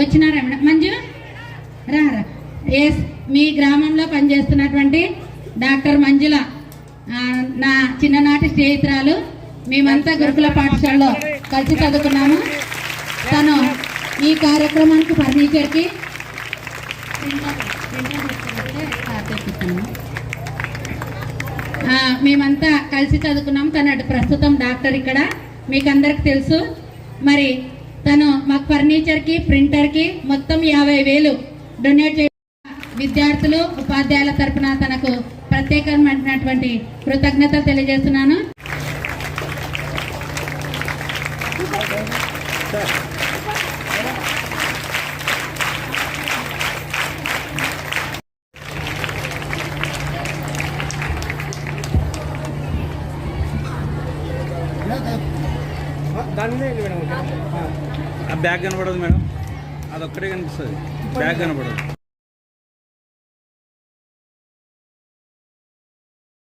వచ్చినారా మేడం మంజు రా రా. ఎస్ మీ గ్రామంలో పనిచేస్తున్నటువంటి డాక్టర్ మంజుల నా చిన్ననాటి స్నేహితురాలు. మేమంతా గురుకుల పాఠశాలలో కలిసి చదువుకున్నాము. తను ఈ కార్యక్రమానికి ఫర్నిచర్కి మేమంతా కలిసి చదువుకున్నాం తన ప్రస్తుతం డాక్టర్ ఇక్కడ. మీకు అందరికి తెలుసు. మరి తను మాకు ఫర్నిచర్కి ప్రింటర్కి మొత్తం యాభై వేలు డొనేట్ చే విద్యార్థులు ఉపాధ్యాయుల తరపున తనకు ప్రత్యేకమైనటువంటి కృతజ్ఞత తెలియజేస్తున్నాను. ఆ బ్యాగ్ కనబడదు మేడం. అదొక్కటే కనిపిస్తుంది. బ్యాగ్ కనబడదు